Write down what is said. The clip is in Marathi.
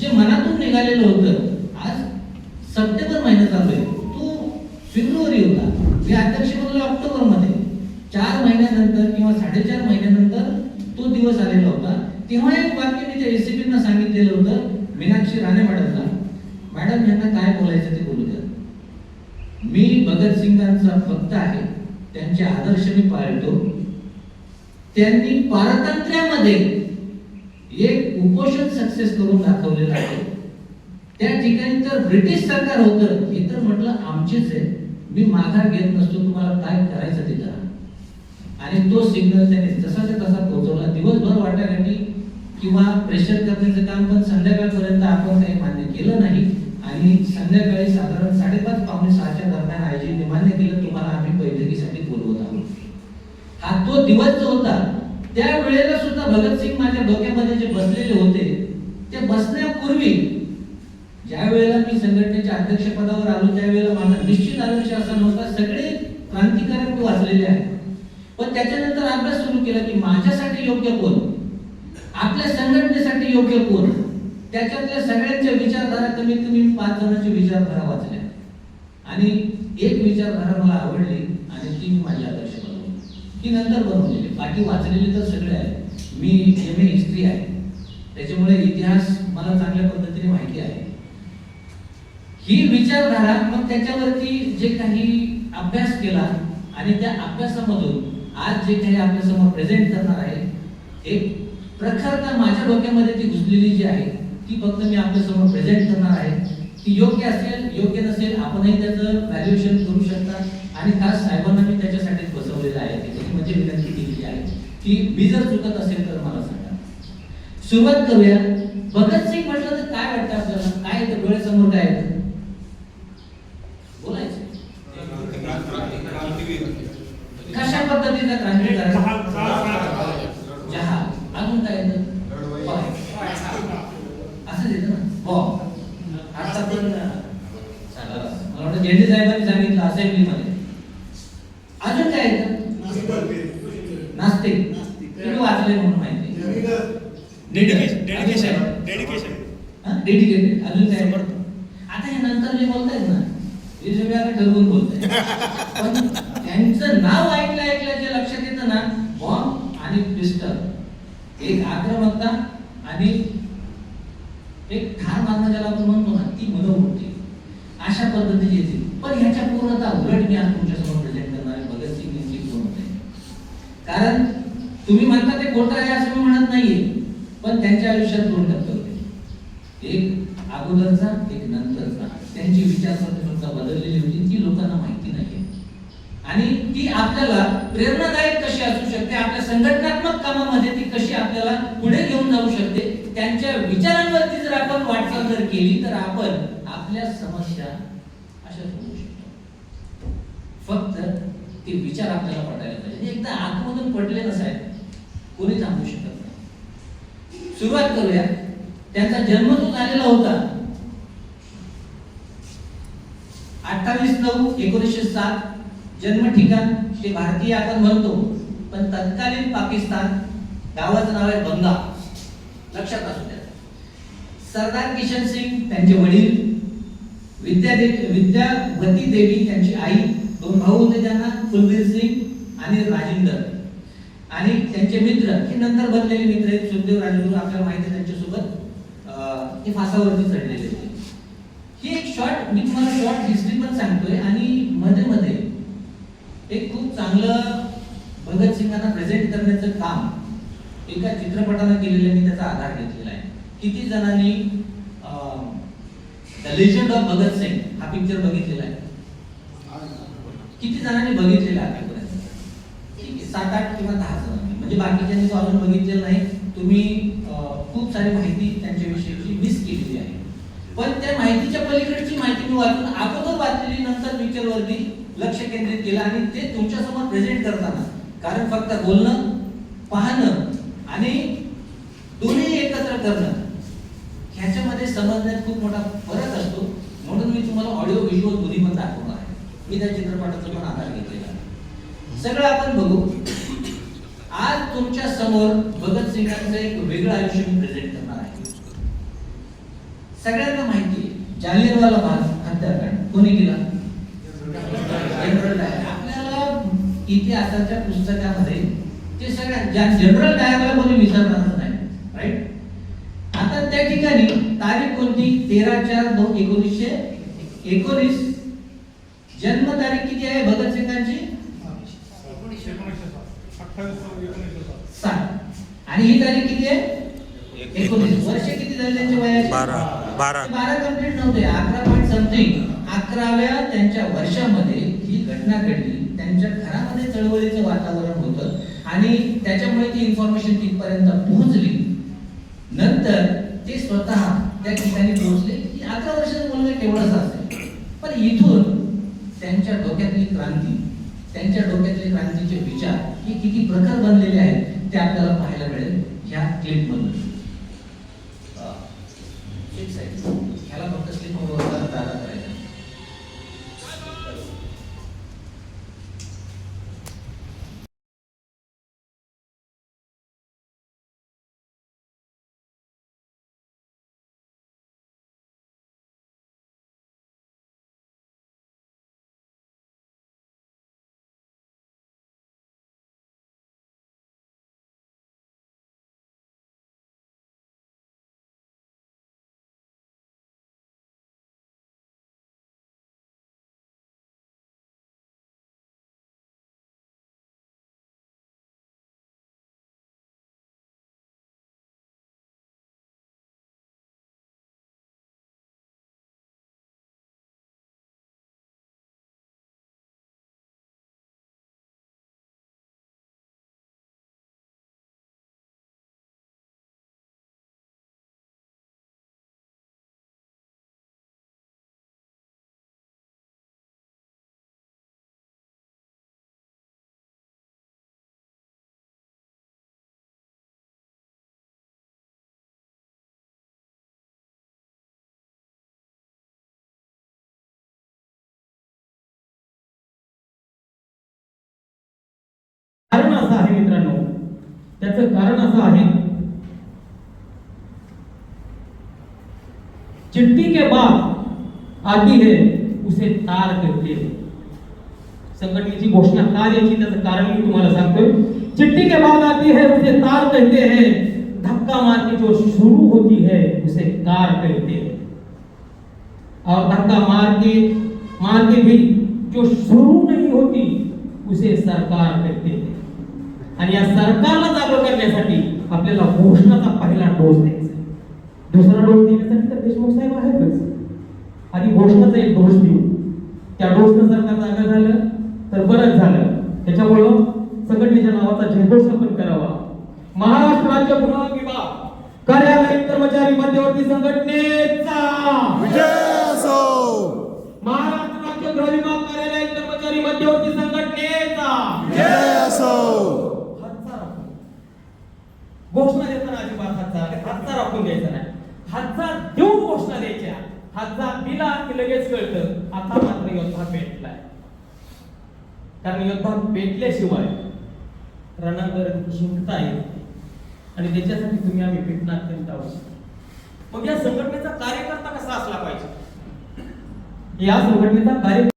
जे मनातून निघालेलं होतं आज सप्टेंबर महिना चालू आहे. तो फेब्रुवारी होता. मी अध्यक्ष बनलो ऑक्टोबरमध्ये चार महिन्यानंतर किंवा साडेचार महिन्यानंतर तो दिवस आलेला होता. तेव्हा एक वाक्य मी त्या एसीपींना सांगितलेलं होतं मीनाक्षी राणे मॅडमला. मॅडम यांना काय बोलायचं ते बोलू द्या. मी भगतसिंगांचा भक्त आहे. त्यांचे आदर्श मी पाळतो. त्यांनी पारतंत्र्यामध्ये एक उपोषण सक्सेस करून दाखवलेलं आहे. त्या ठिकाणी तर ब्रिटिश सरकार होतं. हे तर म्हटलं आमचेच आहे. मी माघार घेत नसतो. तुम्हाला काय करायचं ते करा. आणि तो सिग्नल त्याने जसाच्या तसा पोहोचवला. दिवसभर वाटाघाटी किंवा प्रेशर करण्याचं काम पण संध्याकाळपर्यंत आपण काही मान्य केलं नाही. आणि संध्याकाळी साधारण साडेपाच पावणे सहाच्या दरम्यान आयोजित मान्य केलं. तुम्हाला आम्ही बैठकीसाठी बोलवत आहोत. हा तो दिवस जो होता त्या वेळेला सुद्धा भगतसिंग माझ्या डोक्यामध्ये जे बसलेले होते ते बसण्यापूर्वी ज्या वेळेला मी संघटनेच्या अध्यक्षपदावर आलो त्यावेळेला माझा निश्चित आदर्श असा नव्हता सगळे क्रांतिकारक मी वाचलेले आहेत. पण त्याच्यानंतर अभ्यास सुरू केला की माझ्यासाठी योग्य कोण? आपल्या संघटनेसाठी योग्य कोण? त्याच्यातल्या सगळ्यांच्या विचारधारा कमीत कमी पाच जणांची विचारधारा वाचल्या. आणि एक विचारधारा मला आवडली आणि ती मी माझी आदर्श बनवली ती नंतर बनवलेली. बाकी वाचलेले तर सगळे आहे मी एम ए हिस्ट्री आहे. त्याच्यामुळे इतिहास मला चांगल्या पद्धतीने माहिती आहे. ही विचारधारा मग त्याच्यावरती जे काही अभ्यास केला आणि त्या अभ्यासामधून आज जे काही आपल्यासमोर प्रेझेंट करणार आहे एक प्रखरता माझ्या डोक्यामध्ये ती घुसलेली जी आहे ती फक्त मी आपल्यासमोर प्रेझेंट करणार आहे. ती योग्य असेल योग्य नसेल आपणही त्याचं व्हॅल्युएशन करू शकता. आणि खास साहेबांना मी त्याच्यासाठीच बसवलेलं आहे. म्हणजे विनंती. की मी जर चुकत असेल तर मला सांगा. सुरुवात करूया. भगतसिंग म्हटलं तर काय वाटतं आपल्याला? काय येतं? डोळ्यासमोर काय येतं? बोलायचं. कशा पद्धतीचा क्रांतिकारक चहा अजून काय येतं. असं येतं ना. हो. आता पण मला वाटतं झेंडे साहेबांनी सांगितलं असेंब्लीमध्ये अजून काय येतं नास्तिक तुम्ही वाचले म्हणून माहिती डेडिकेशन डेडिकेशन डेडिकेशन डेडिकेटेड अजून काय? येतं? आता हे नंतर जे बोलतायत ना हे सगळे आता ठरवून बोलतायत. पण त्यांचं नाव ऐकलं ऐकलं जे लक्षात येतं ना बॉम्ब आणि पिस्टल एक आक्रमकता आणि एक ठार मारणं ज्याला आपण म्हणतो ना ती मनोवृत्ती. अशा पद्धतीची येते. पण ह्याच्या पूर्णता उलट मी आज तुमच्यासमोर प्रेझेंट करणार आहे. भगतसिंग यांची कोण होते कारण तुम्ही म्हणता ते खोटं आहे असं मी म्हणत नाहीये. पण त्यांच्या आयुष्यात दोन टप्पे होते. एक अगोदरचा एक नंतरचा. त्यांची विचारसरणी सुद्धा बदललेली होती ती लोकांना माहिती नाहीये आणि ती आपल्याला प्रेरणादायक कशी असू शकते आपल्या संघटनात्मक कामामध्ये ती कशी आपल्याला पुढे घेऊन जाऊ शकते त्यांच्या विचारांवरती जर आपण वाटचाल जर केली तर आपण आपल्या समस्या अशा सोडवू शकतो. फक्त ते विचार आपल्याला पटायला पाहिजे. एकदा आतमधून पडले नसायत कोणी थांबू शकत सुरुवात करूया. त्यांचा जन्म तो झालेला होता अठ्ठावीस नऊ एकोणीसशे सात जन्म ठिकाण ते भारतीय आपण म्हणतो पण तत्कालीन पाकिस्तान गावाचं नाव आहे बंगा लक्षात असू द्या. सरदार किशन सिंग त्यांचे वडील विद्या देवी विद्यावती देवी त्यांची आई दोन भाऊ होते त्यांना कुलवीर सिंग आणि राजेंद्र. आणि त्यांचे मित्र हे नंतर बनलेले मित्र आहेत सुखदेव राजगुरू आपल्याला माहिती आहे त्यांच्यासोबत हे फासावरती चढलेले होते. ही एक शॉर्ट मी तुम्हाला शॉर्ट हिस्ट्री पण सांगतोय आणि मध्ये मध्ये एक खूप चांगलं भगतसिंगांना प्रेझेंट करण्याचं काम एका चित्रपटानं केलेलं मी त्याचा आधार घेतलेला आहे. किती जणांनी द लेजंड ऑफ भगतसिंग हा पिक्चर बघितलेला आहे? किती जणांनी बघितलेला आहे? सात आठ किंवा दहा जण म्हणजे बाकीच्यांनी तो अजून बघितलेलं नाही. तुम्ही खूप सारी माहिती त्यांच्याविषयीची मिस केलेली आहे. पण त्या माहितीच्या पलीकडची माहिती मी वाचून अगोदर वाचलेली नंतर पिक्चरवरती लक्ष केंद्रित केलं आणि ते तुमच्यासमोर प्रेझेंट करताना कारण फक्त बोलणं पाहणं आणि दोन्ही एकत्र करणं ह्याच्यामध्ये समजण्यात खूप मोठा फरक असतो. म्हणून मी तुम्हाला ऑडिओ व्हिज्युअल दोन्ही पण दाखवणार आहे. मी त्या चित्रपटाचा पण आधार घेतलेला आहे. सगळं आपण बघू. तुमच्यासमोर भगतसिंगांचं एक वेगळं आयुष्य मी प्रेझेंट करणार आहे. सगळ्यांना माहिती जालियनवाला बाग हत्याकांड कोणी केला? जनरल डायर आपल्याला इतिहासाच्या पुस्तकामध्ये ते सगळ्या जनरल डायरला कोणी विचारणार नाही राईट आता त्या ठिकाणी तारीख कोणती? तेरा चार दोन एकोणीसशे एकोणीस. जन्म तारीख किती आहे भगतसिंगांची आणि ही तारीख किती आहे? एकोणीस वर्ष किती झाली त्यांच्या वयाची? बारा. बारा. बारा कंप्लीट नव्हते. अकरा पॉईंट समथिंग अकराव्या त्यांच्या वर्षामध्ये ही घटना घडली. त्यांच्या घरामध्ये चळवळीचं वातावरण होतं. आणि त्याच्यामुळे ती इन्फॉर्मेशन तिथपर्यंत पोहोचली. नंतर ते स्वतः त्या ठिकाणी पोहोचले. की अकरा वर्षाचा मुलगा केवढाच असेल? पण इथून त्यांच्या डोक्यातली क्रांती त्यांच्या डोक्यातले क्रांतीचे विचार हे किती प्रकार बनलेले आहेत ते आपल्याला पाहायला मिळेल ह्या क्लिपमधून कारण असं आहे मित्रांनो. त्याचं कारण असं आहे. चिट्टी के बाद आती है उसे तार करते. हैं. संघटनेची घोषणा का द्यायची त्याचं कारण मी तुम्हाला सांगतोय. चिट्टी के बाद आती है उसे तार कहते हैं. धक्का मार के जो शुरू होती है, उसे कार कहते हैं. और धक्का मार के मार के भी जो शुरू नहीं होती, उसे सरकार कहते हैं. आणि या सरकारला जागं करण्यासाठी आपल्याला घोषणाचा पहिला डोस द्यायचा. दुसरा डोस देण्यासाठी तर देशमुख साहेब आहेतच. आधी घोषणाचा एक डोस देऊ त्या डोसनं सरकार जागा झालं तर बरंच झालं. त्याच्यामुळं संघटनेच्या नावाचा जयघोष आपण करावा. महाराष्ट्र राज्य गृह विभाग कार्यालयीन कर्मचारी मध्यवर्ती संघटनेचा महाराष्ट्र राज्य गृह विभाग कार्यालयीन कर्मचारी मध्यवर्ती संघटनेचा हातचा राखून. घोषणा देताना अजिबात हातचा राखून घ्यायचा नाही. हातचा देऊन घोषणा द्यायच्या. हातचा दिला की लगेच कळतं आता मात्र योद्धा पेटलाय. कारण योद्धा पेटल्याशिवाय रणांगण जिंकता येत आणि त्याच्यासाठी तुम्ही आम्ही पेटणं अत्यंत आवश्यक. मग या संघटनेचा कार्यकर्ता कसा असला पाहिजे? या संघटनेचा कार्य